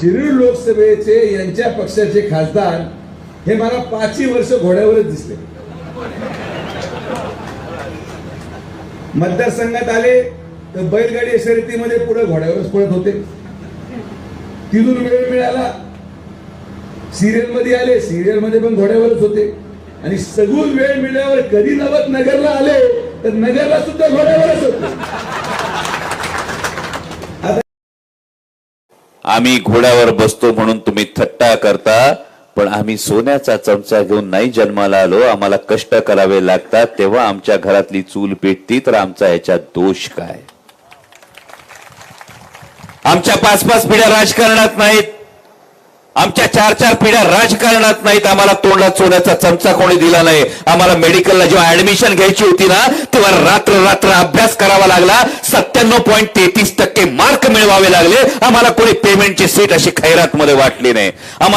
शिरूर लोकसभेचे यांच्या पक्षाचे खासदार हे मला पाचही वर्ष घोड्यावरच दिसले. मतदारसंघात आले तर बैलगाडी शर्यतीमध्ये पुढे घोड्यावरच पळत होते. तिथून वेळ मिळाला. सिरियलमध्ये आले सिरियलमध्ये पण घोड्यावरच होते. आणि सगळून वेळ मिळाल्यावर कधी नवत नगरला आले तर नगरला सुद्धा घोड्यावरच होते. आम्ही घोड्यावर बसतो म्हणून तुम्ही थट्टा करता पण आम्ही सोन्याचा चमचा घेऊन नाही जन्माला आलो. आम्हाला कष्ट करावे लागतात. तेव्हा आमच्या घरातली चूल पेटती तर आमचा याच्यात दोष काय? आमच्या पाच पाच पिढ्या राजकारणात नाहीत. आमच्या चार चार पिढ्या राजकारणात नाहीत. आम्हाला तोंडात सोन्याचा चमचा कोणी दिला नाही. आम्हाला मेडिकलला जेव्हा ऍडमिशन घ्यायची होती ना तेव्हा रात्र रात्र अभ्यास करावा लागला. सत्त्याण्णव पॉईंट तेहतीस टक्के मार्क मिळवावे लागले. आम्हाला कोणी पेमेंटची सीट अशी खैरात मध्ये वाटली नाही. आम्हाला